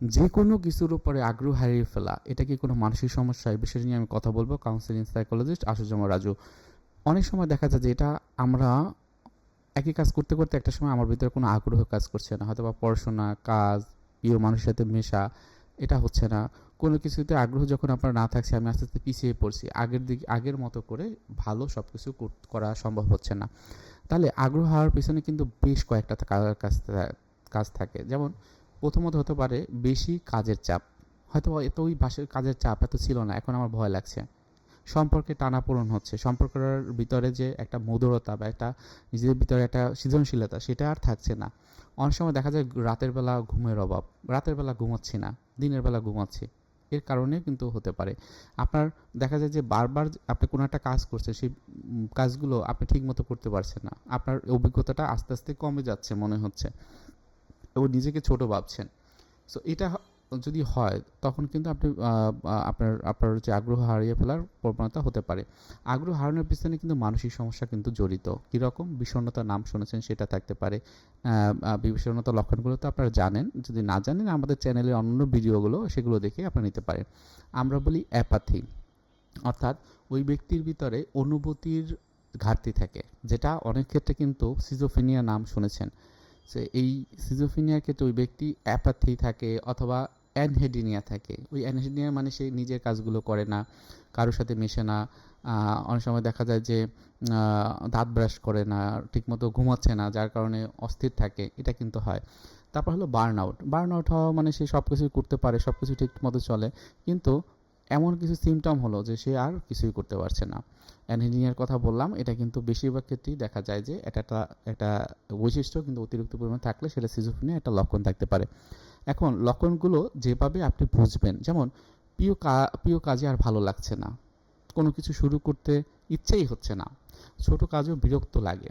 যে কোনো কিছুর উপরে আগ্রহ হারিয়ে ফেলা, এটা কি কোনো মানসিক সমস্যা? এই বিষয় নিয়ে আমি কথা বলব। কাউন্সিলিং সাইকোলজিস্ট আশুজমা রাজু। অনেক সময় দেখা যায় যে এটা আমরা একই কাজ করতে করতে একটা সময় আমার ভিতরে কোনো আগ্রহ কাজ করছে না। হয়তো বা পড়াশোনা, কাজ, প্রিয় মানুষের সাথে মেশা, এটা হচ্ছে না। কোনো কিছুতে আগ্রহ যখন আপনার না থাকছে, আমি আস্তে আস্তে পিছিয়ে পড়ছি। আগের দিক, আগের মতো করে ভালো সব কিছু করা সম্ভব হচ্ছে না। তাহলে আগ্রহ হওয়ার পিছনে কিন্তু বেশ কয়েকটা কাজ কাজ থাকে। যেমন প্রথমত হতে পারে বেশি কাজের চাপ। হয়তো বা এত ওই বাসের কাজের চাপ এত ছিল না, এখন আমার ভয় লাগছে। সম্পর্কে টানাপোড়ন হচ্ছে। সম্পর্কের ভিতরে যে একটা মধুরতা বা একটা নিজেদের ভিতরে একটা সৃজনশীলতা, সেটা আর থাকছে না। অনেক সময় দেখা যায় রাতের বেলা ঘুমের অভাব। রাতের বেলা ঘুমাচ্ছি না, দিনের বেলা ঘুমাচ্ছি। এর কারণে কিন্তু হতে পারে। আপনার দেখা যায় যে বারবার আপনি কোনো একটা কাজ করছেন, সেই কাজগুলো আপনি ঠিকমতো করতে পারছেন না। আপনার অভিজ্ঞতাটা আস্তে আস্তে কমে যাচ্ছে মনে হচ্ছে। এবং নিজেকে ছোট ভাবছেন। সো এটা যদি হয়, তখন কিন্তু আপনি আপনার আপনার যে আগ্রহ হারিয়ে ফেলার প্রবণতা হতে পারে। আগ্রহ হারানোর পিছনে কিন্তু মানসিক সমস্যা কিন্তু জড়িত। কীরকম? বিষণ্ণতার নাম শুনেছেন, সেটা থাকতে পারে। বিষণ্ণতার লক্ষণগুলো তো আপনারা জানেন। যদি না জানেন, আমাদের চ্যানেলের অন্য ভিডিওগুলো, সেগুলো দেখে আপনারা নিতে পারেন। আমরা বলি অ্যাপাথি। অর্থাৎ, ওই ব্যক্তির ভিতরে অনুভূতির ঘাটতি থাকে, যেটা অনেক ক্ষেত্রে কিন্তু সিজোফেনিয়া নাম শুনেছেন। সে এই সিজোফেনিয়ার ক্ষেত্রে ওই ব্যক্তি অ্যাপাথি থাকে অথবা অ্যানহেডিনিয়া থাকে। ওই অ্যানহেডিনিয়া মানে সে নিজের কাজগুলো করে না, কারোর সাথে মেশে না। অনেক সময় দেখা যায় যে দাঁত ব্রাশ করে না, ঠিকমতো ঘুমাচ্ছে না, যার কারণে অস্থির থাকে, এটা কিন্তু হয়। তারপর হলো বার্ন আউট বার্ন আউট হওয়া মানে সে সব কিছু করতে পারে সব কিছু ঠিক মতো চলে। কিন্তু এমন কিছু সিমটম হলো যে সে আর কিছুই করতে পারছে না। অ্যানহেডিনিয়ার কথা বললাম, এটা কিন্তু বেশিরভাগ ক্ষেত্রেই দেখা যায় যে এটা একটা একটা বৈশিষ্ট্য কিন্তু অতিরিক্ত পরিমাণে থাকলে সেটা সিজোফ্রেনিয়া একটা লক্ষণ থাকতে পারে। এখন লক্ষণগুলো যেভাবে আপনি বুঝবেন, যেমন প্রিয় কা, প্রিয় কাজে আর ভালো লাগছে না, কোনো কিছু শুরু করতে ইচ্ছেই হচ্ছে না, ছোট কাজও বিরক্ত লাগে।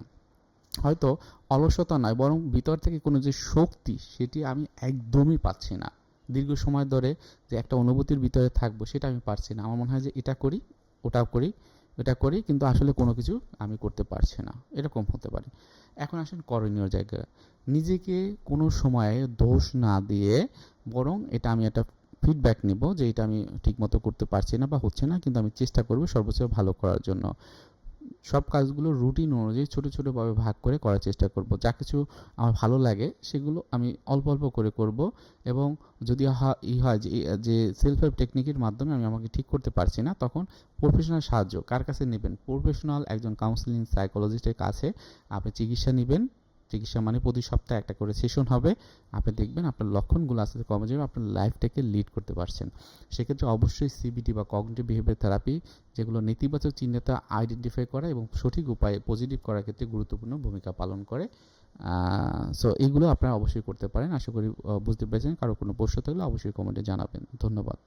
হয়তো অলসতা নয়, বরং ভিতর থেকে কোনো যে শক্তি, সেটি আমি একদমই পাচ্ছি না। দীর্ঘ সময় ধরে যে একটা অনুভূতির ভিতরে থাকব, সেটা আমি পারছি না। আমার মনে হয় যে এটা করি ওটা করি এটা করি, কিন্তু আসলে কোনো কিছু আমি করতে পারছি না। এরকম হতে পারে। এখন আসেন করণীয় জায়গা নিজেকে কোনো সময়ে দোষ না দিয়ে বরং এটা আমি একটা ফিডব্যাক নিব যে এটা আমি ঠিকমতো করতে পারছি না বা হচ্ছে না, কিন্তু আমি চেষ্টা করব সর্বোচ্চ ভালো করার জন্য। সব কাজগুলো রুটিন অনুযায়ী ছোটো ছোটোভাবে ভাগ করে করার চেষ্টা করব। যা কিছু আমার ভালো লাগে সেগুলো আমি অল্প অল্প করে করব এবং যদি ই হয় যে যে সেলফ হেল্প টেকনিকের মাধ্যমে আমি আমাকে ঠিক করতে পারছি না, তখন প্রফেশনাল সাহায্য, কার কাছে নেবেন? প্রফেশনাল একজন কাউন্সিলিং সাইকোলজিস্টের কাছে আপনি চিকিৎসা নেবেন। চিকিৎসা মানে প্রতি সপ্তাহে একটা করে সেশন হবে। আপনি দেখবেন আপনার লক্ষণগুলো আস্তে আস্তে কমে যাবে, আপনার লাইফটাকে লিড করতে পারছেন। সেক্ষেত্রে অবশ্যই সিবিটি বা কগনিটিভ বিহেভিয়ার থেরাপি যেগুলো নেতিবাচক চিহ্নতা আইডেন্টিফাই করা এবং সঠিক উপায়ে পজিটিভ করার ক্ষেত্রে গুরুত্বপূর্ণ ভূমিকা পালন করে। সো এইগুলো আপনারা অবশ্যই করতে পারেন। আশা করি বুঝতে পেরেছেন। কারও কোনো প্রশ্ন থাকলে অবশ্যই কমেন্টে জানাবেন। ধন্যবাদ।